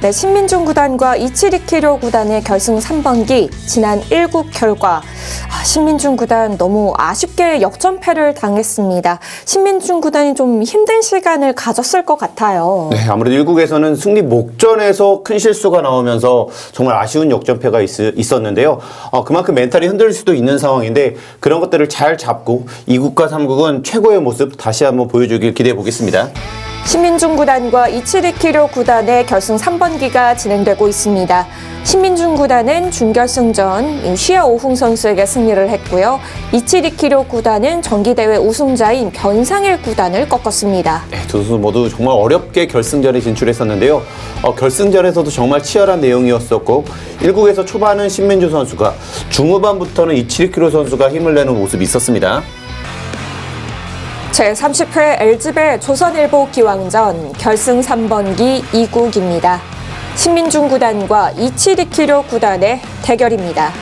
네, 신민중 구단과 이치리키료 구단의 결승 3번기 지난 1국 결과 아, 신민중 구단 너무 아쉽게 역전패를 당했습니다. 신민중 구단이 좀 힘든 시간을 가졌을 것 같아요. 네, 아무래도 1국에서는 승리 목전에서 큰 실수가 나오면서 정말 아쉬운 역전패가 있, 었는데요 어, 그만큼 멘탈이 흔들릴 수도 있는 상황인데 그런 것들을 잘 잡고 2국과 3국은 최고의 모습 다시 한번 보여주길 기대해 보겠습니다. 신민중 구단과 이치리키료 구단의 결승 3번기가 진행되고 있습니다. 신민중 구단은 준결승전 시아 오흥 선수에게 승리를 했고요. 이치리키료 구단은 정기대회 우승자인 변상일 구단을 꺾었습니다. 네, 두 선수 모두 정말 어렵게 결승전에 진출했었는데요. 어, 결승전에서도 정말 치열한 내용이었었고 1국에서 초반은 신민주 선수가 중후반부터는 이치리키로 선수가 힘을 내는 모습이 있었습니다. 제30회 LG배 조선일보 기왕전 결승 3번기 2국입니다. 신민중 구단과 이치리키료 구단의 대결입니다.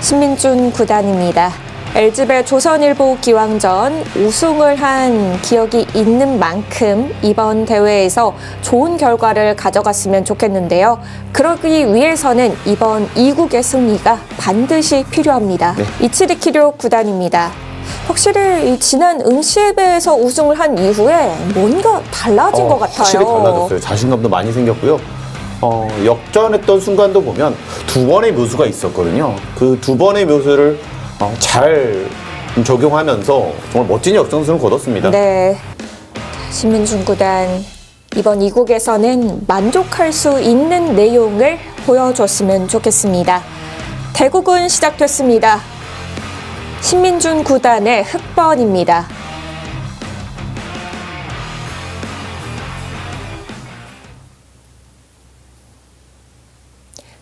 신민준 구단입니다. LG배 조선일보 기왕전 우승을 한 기억이 있는 만큼 이번 대회에서 좋은 결과를 가져갔으면 좋겠는데요. 그러기 위해서는 이번 2국의 승리가 반드시 필요합니다. 네. 이치리키료 구단입니다. 확실히 이 지난 응시회에서 우승을 한 이후에 뭔가 달라진 것 같아요. 어, 확실히 달라졌어요. 자신감도 많이 생겼고요. 어, 역전했던 순간도 보면 두 번의 묘수가 있었거든요. 그 두 번의 묘수를 어, 잘 적용하면서 정말 멋진 역전승을 거뒀습니다. 네. 신민중 구단 이번 2국에서는 만족할 수 있는 내용을 보여줬으면 좋겠습니다. 대국은 시작됐습니다. 신민준 구단의 흑번입니다.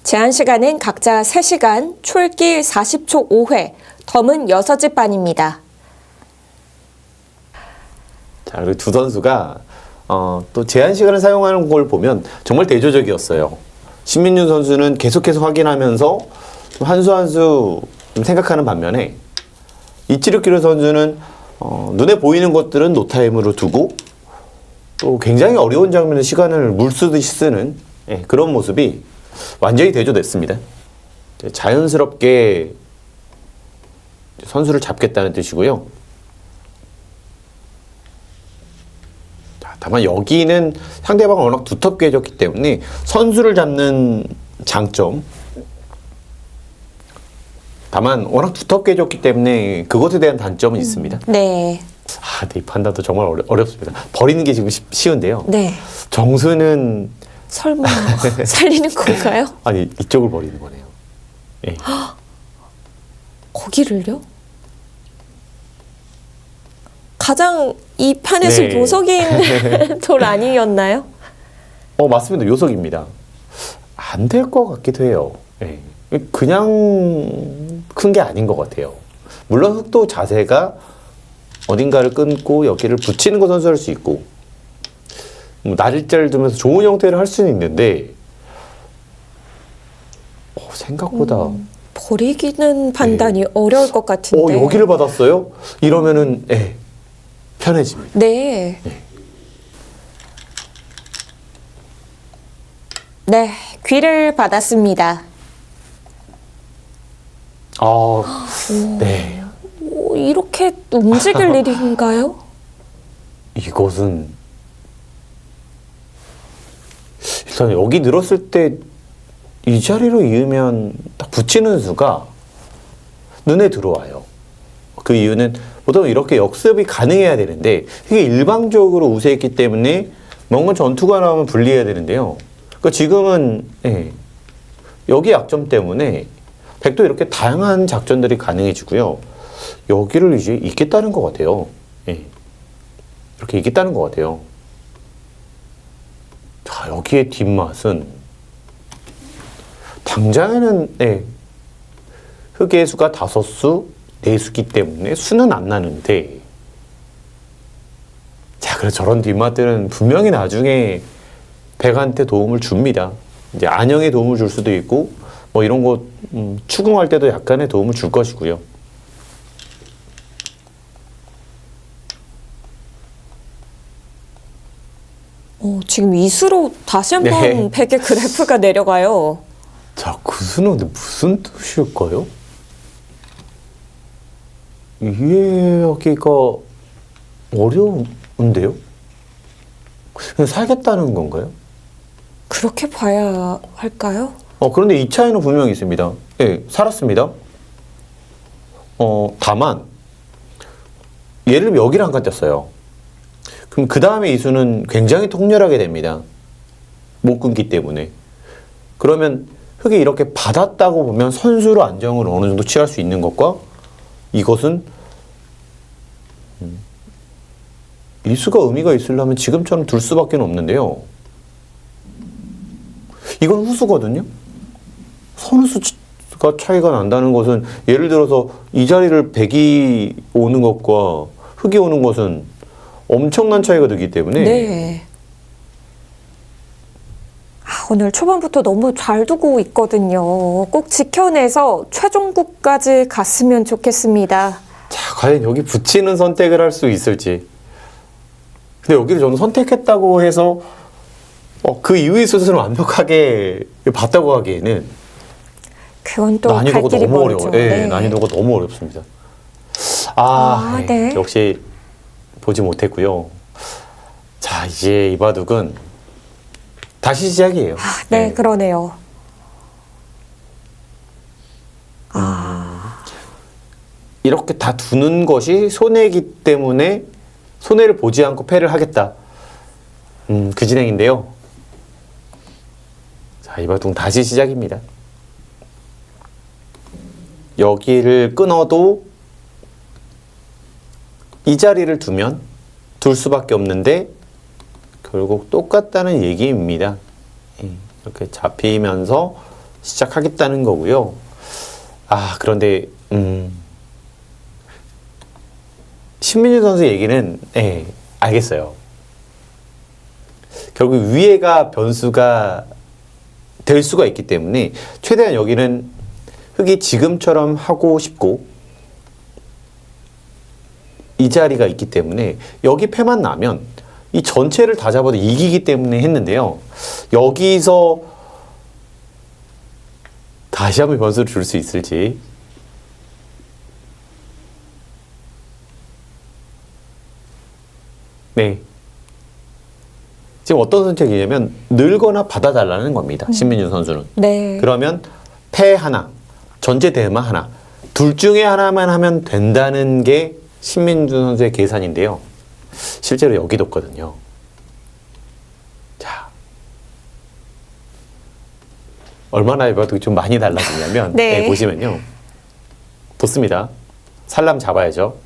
제한 시간은 각자 3시간, 출길 40초 5회, 덤은 6집 반입니다. 자, 그리고 두 선수가 어, 또 제한 시간을 사용하는 걸 보면 정말 대조적이었어요. 신민준 선수는 계속해서 확인하면서 한수 한수 생각하는 반면에 이치르키르 선수는 어, 눈에 보이는 것들은 노타임으로 두고 또 굉장히 어려운 장면에 시간을 물쓰듯이 쓰는 예, 그런 모습이 완전히 대조됐습니다. 자연스럽게 선수를 잡겠다는 뜻이고요. 자, 다만 여기는 상대방을 워낙 두텁게 해줬기 때문에 선수를 잡는 장점. 다만 워낙 두텁게 해줬기 때문에 그것에 대한 단점은 있습니다. 네. 아, 근데 이 판단도 정말 어려, 어렵습니다. 버리는 게 지금 쉽- 쉬운데요. 네. 정수는 설마 살리는 건가요? 아니 이쪽을 버리는 거네요. 예. 거기를요? 가장 이 판에서 네. 보석인 돌 아니었나요? 어 맞습니다. 요석입니다. 안 될 것 같기도 해요. 예. 그냥 큰 게 아닌 것 같아요. 물론 흑도 자세가 어딘가를 끊고 여기를 붙이는 거 선수할 수 있고 뭐 날짜를 두면서 좋은 형태를 할 수는 있는데 어, 생각보다 버리기는 판단이 어려울 것 같은데. 어 여기를 받았어요? 이러면은 예 편해집니다. 네. 네, 귀를 받았습니다. 아, 네. 오, 이렇게 움직일 일인가요? 이것은 일단 여기 늘었을 때 이 자리로 이으면 딱 붙이는 수가 눈에 들어와요. 그 이유는 보통 이렇게 역습이 가능해야 되는데 이게 일방적으로 우세했기 때문에 뭔가 전투가 나오면 분리해야 되는데요. 그 지금은 예, 여기 약점 때문에 백도 이렇게 다양한 작전들이 가능해지고요. 여기를 이제 잇겠다는 것 같아요. 예. 이렇게 이겼다는 것 같아요. 자, 여기에 뒷맛은 당장에는 네, 흑의 수가 다섯 수, 네 수기 때문에 수는 안 나는데 자, 그래서 저런 뒷맛들은 분명히 나중에 백한테 도움을 줍니다. 이제 안영에 도움을 줄 수도 있고 뭐 이런 거 음, 추궁할 때도 약간의 도움을 줄 것이고요. 어, 지금 지금 이수로 다시 한번 네. 베개 그래프가 내려가요. 자, 그 수는 근데 무슨 뜻일까요? 이해하기가 어려운데요? 그냥 살겠다는 건가요? 그렇게 봐야 할까요? 어, 그런데 이 차이는 분명히 있습니다. 예, 살았습니다. 어, 다만, 들면 여기를 한칸 뗐어요. 그럼 그 다음에 이수는 굉장히 통렬하게 됩니다. 못 끊기 때문에. 그러면 흙이 이렇게 받았다고 보면 선수로 안정을 어느 정도 취할 수 있는 것과 이것은 음, 이수가 의미가 있으려면 지금처럼 둘 수밖에 없는데요. 이건 후수거든요. 선수가 차이가 난다는 것은 예를 들어서 이 자리를 백이 오는 것과 흑이 오는 것은 엄청난 차이가 되기 때문에 네. 아, 오늘 초반부터 너무 잘 두고 있거든요. 꼭 지켜내서 최종국까지 갔으면 좋겠습니다. 자, 과연 여기 붙이는 선택을 할 수 있을지. 근데 여기를 저는 선택했다고 해서 어, 그 이후의 수술을 완벽하게 봤다고 하기에는 그건 또 갈 난이도가 길이 너무 멀죠. 어려워요. 예, 네. 난이도가 너무 어렵습니다. 아, 아, 예, 네. 역시 보지 못했고요. 자, 이제 이 바둑은 다시 시작이에요. 아, 네, 예. 그러네요. 이렇게 다 두는 것이 손해이기 때문에 손해를 보지 않고 패를 하겠다. 음, 그 진행인데요. 자, 이 바둑 다시 시작입니다. 여기를 끊어도 이 자리를 두면 둘 수밖에 없는데 결국 똑같다는 얘기입니다. 예, 이렇게 잡히면서 시작하겠다는 거고요. 아, 그런데 음, 신민주 선수 얘기는 예, 알겠어요. 결국 위에가 변수가 될 수가 있기 때문에 최대한 여기는 흑이 지금처럼 하고 싶고 이 자리가 있기 때문에 여기 패만 나면 이 전체를 다 잡아도 이기기 때문에 했는데요. 여기서 다시 한번 변수를 줄 수 있을지 네. 지금 어떤 선택이냐면 늘거나 받아달라는 겁니다. 신민준 선수는. 네. 그러면 패 하나, 전체 대마 하나, 둘 중에 하나만 하면 된다는 게 신민준 선수의 계산인데요. 실제로 여기 뒀거든요. 자. 얼마나 해봐도 좀 많이 달라지냐면, 네. 네, 보시면요. 뒀습니다. 살람 잡아야죠.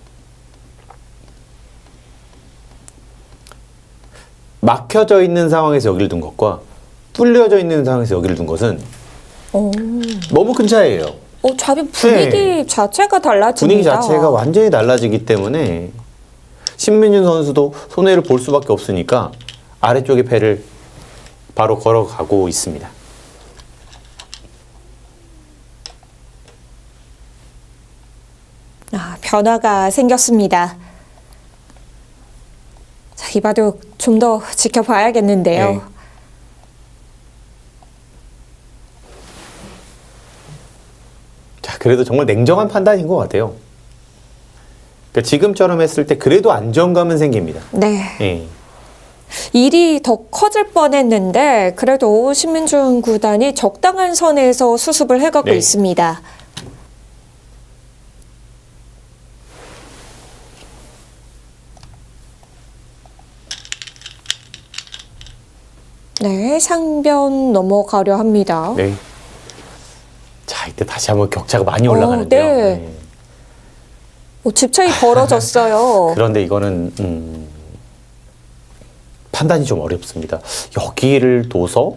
막혀져 있는 상황에서 여기를 둔 것과 뚫려져 있는 상황에서 여기를 둔 것은 어, 너무 큰 차이예요. 어, 잡이 분위기 네. 자체가 달라집니다. 분위기 자체가 완전히 달라지기 때문에 신민준 선수도 손해를 볼 수밖에 없으니까 아래쪽의 패를 바로 걸어가고 있습니다. 아, 변화가 생겼습니다. 자, 이 바둑 좀 더 지켜봐야겠는데요. 네. 그래도 정말 냉정한 판단인 것 같아요. 그러니까 지금처럼 했을 때 그래도 안정감은 생깁니다. 네. 예. 일이 더 커질 뻔했는데 그래도 신민준 구단이 적당한 선에서 수습을 해가고 네. 있습니다. 네, 상변 넘어가려 합니다. 네. 자, 이때 다시 한번 격차가 많이 올라가는데요. 네. 네. 오, 집 차이 벌어졌어요. 그런데 이거는 음, 판단이 좀 어렵습니다. 여기를 둬서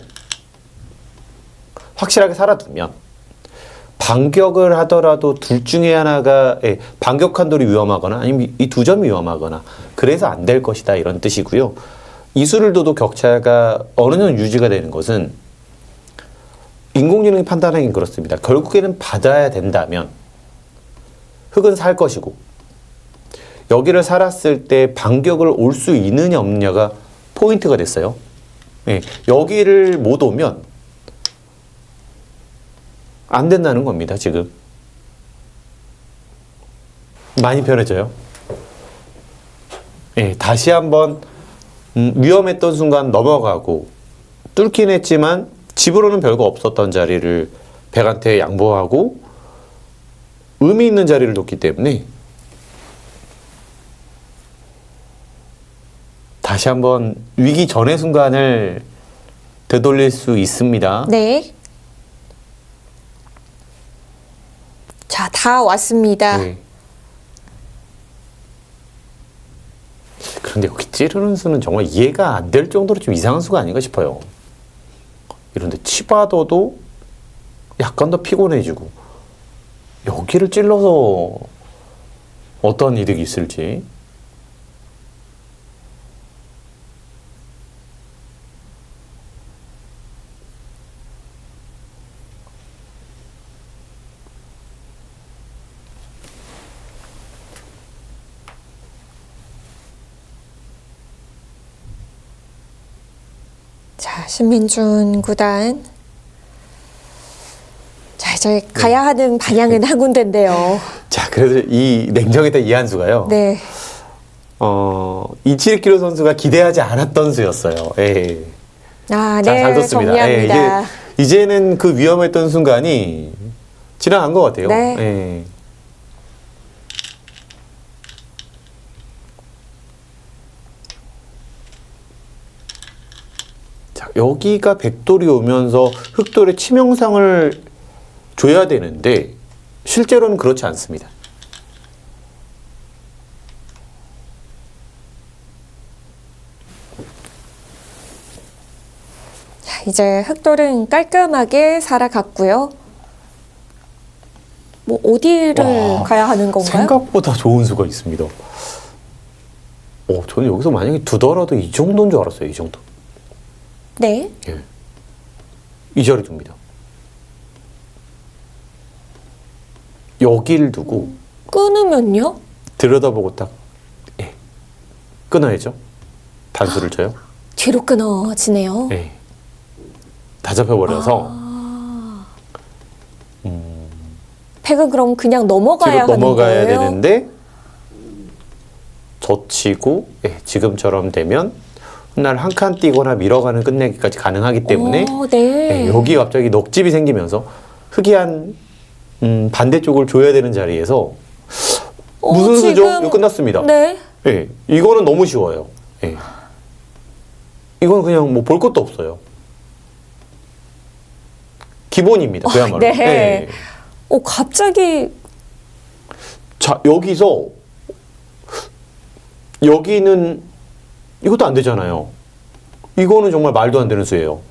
확실하게 살아두면 반격을 하더라도 둘 중에 하나가 예, 반격한 돌이 위험하거나 아니면 이 두 점이 위험하거나 그래서 안 될 것이다 이런 뜻이고요. 이수를 둬도 격차가 어느 정도 유지가 되는 것은 인공지능이 판단하기는 그렇습니다. 결국에는 받아야 된다면 흙은 살 것이고 여기를 살았을 때 반격을 올 수 있느냐 없느냐가 포인트가 됐어요. 예, 여기를 못 오면 안 된다는 겁니다, 지금. 많이 편해져요. 예, 다시 한번 음, 위험했던 순간 넘어가고 뚫긴 했지만 집으로는 별거 없었던 자리를 백한테 양보하고 의미 있는 자리를 놓기 때문에 다시 한번 위기 전의 순간을 되돌릴 수 있습니다. 네. 자, 다 왔습니다. 네. 그런데 여기 찌르는 수는 정말 이해가 안 될 정도로 좀 이상한 수가 아닌가 싶어요. 이런데 치바더도 약간 더 피곤해지고 여기를 찔러서 어떤 이득이 있을지 자, 신민준 구단. 자, 이제 네. 가야 하는 방향은 한 군데인데요. 자 그래서 이 냉정했던 이한수가요. 네. 어 이치르키로 선수가 기대하지 않았던 수였어요. 예. 아, 자, 네. 잘 뒀습니다. 예, 정리합니다. 이제 이제는 그 위험했던 순간이 지나간 것 같아요. 네. 예. 여기가 백돌이 오면서 흑돌의 치명상을 줘야 되는데 실제로는 그렇지 않습니다. 자, 이제 흑돌은 깔끔하게 살아갔고요. 뭐 어디를 와, 가야 하는 건가요? 생각보다 좋은 수가 있습니다. 어, 저는 여기서 만약에 두더라도 이 정도인 줄 알았어요. 이 정도. 네. 예. 이 자리 둡니다. 여기를 두고 끊으면요? 들여다보고 딱 예. 끊어야죠. 단수를 쳐요. 뒤로 끊어지네요. 예. 다 잡혀버려서 아. 팩은 그럼 그냥 넘어가야 뒤로 하는 넘어가야 거예요? 되는데 젖히고 예, 지금처럼 되면 훗날 한칸 뛰거나 밀어가는 끝내기까지 가능하기 때문에 어, 네. 예, 여기 갑자기 넉집이 생기면서 흑이한 음, 반대쪽을 줘야 되는 자리에서 어, 무슨 수죠? 이거 끝났습니다. 네. 예, 이거는 너무 쉬워요. 예. 이건 그냥 뭐 볼 것도 없어요. 기본입니다. 그야말로. 네. 예. 어, 갑자기 자 여기서 여기는 이것도 안 되잖아요. 이거는 정말 말도 안 되는 수예요.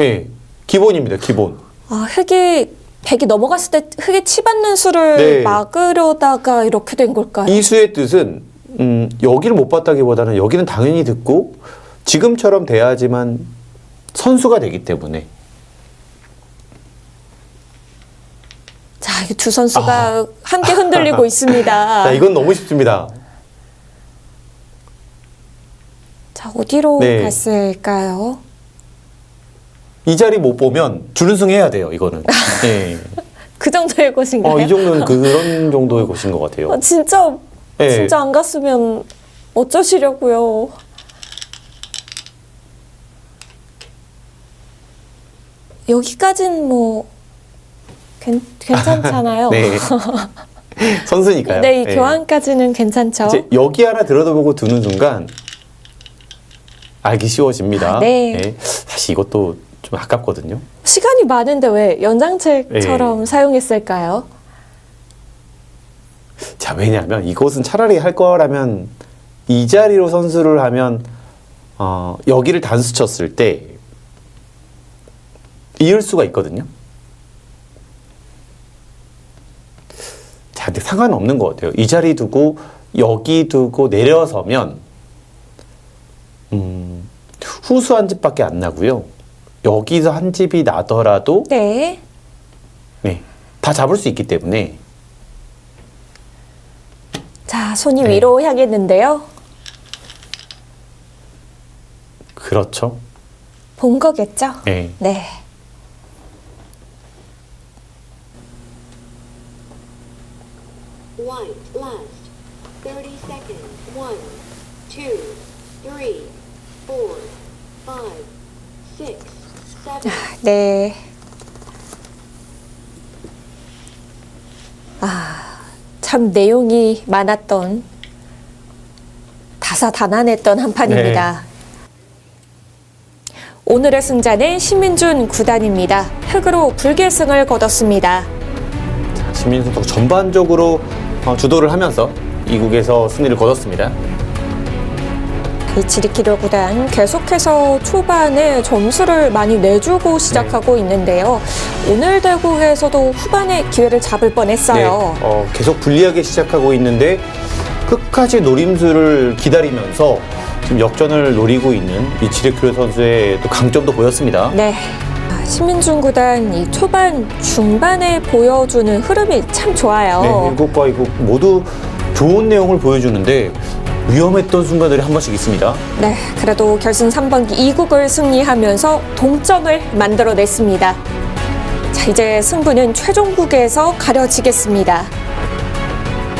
예, 기본입니다. 기본. 아, 흙이 백이 넘어갔을 때 흙에 치받는 수를 네. 막으려다가 이렇게 된 걸까요? 이 수의 뜻은 음, 여기를 못 봤다기보다는 여기는 당연히 듣고 지금처럼 돼야지만 선수가 되기 때문에 자, 이두 선수가 함께 흔들리고 있습니다. 아. 자 이건 너무 쉽습니다. 자, 어디로 네. 갔을까요? 이 자리 못 보면 준우승 해야 돼요. 이거는. 예. 그 정도의 곳인가요? 어, 이 정도는 그런 정도의 곳인 것 같아요. 아, 진짜 예. 진짜 안 갔으면 어쩌시려고요? 여기까진 뭐 괜, 괜찮잖아요. 네. 선수니까요. 네, 이 예. 교환까지는 괜찮죠. 이제 여기 하나 들여다보고 두는 순간 알기 쉬워집니다. 아, 네. 예. 사실 이것도 좀 아깝거든요. 시간이 많은데 왜 연장책처럼 예. 사용했을까요? 자, 왜냐하면 이것은 차라리 할 거라면 이 자리로 선수를 하면 어, 여기를 단수 쳤을 때 이을 수가 있거든요. 자, 근데 상관없는 것 같아요. 이 자리 두고 여기 두고 내려서면 음, 후수 한 집밖에 안 나고요. 여기서 한 집이 나더라도 네. 네, 다 잡을 수 있기 때문에 자, 손이 네. 위로 향했는데요. 그렇죠. 본 거겠죠? 네. 네. 1, 2, 3. 네. 아, 참 내용이 많았던 다사다난했던 한 판입니다. 오늘의 승자는 신민준 구단입니다. 흑으로 불계승을 거뒀습니다. 신민 선수가 전반적으로 어, 주도를 하면서 이국에서 승리를 거뒀습니다. 이치리키로 구단 계속해서 초반에 점수를 많이 내주고 시작하고 있는데요. 오늘 대구에서도 후반에 기회를 잡을 뻔했어요. 네, 어, 계속 불리하게 시작하고 있는데 끝까지 노림수를 기다리면서 지금 역전을 노리고 있는 이치르큐 선수의 또 강점도 보였습니다. 네. 아, 신민중 구단 이 초반 중반에 보여주는 흐름이 참 좋아요. 네, 일국과 이국 모두 좋은 내용을 보여주는데 위험했던 순간들이 한 번씩 있습니다. 네, 그래도 결승 3번기 2국을 승리하면서 동점을 만들어냈습니다. 자, 이제 승부는 최종국에서 가려지겠습니다.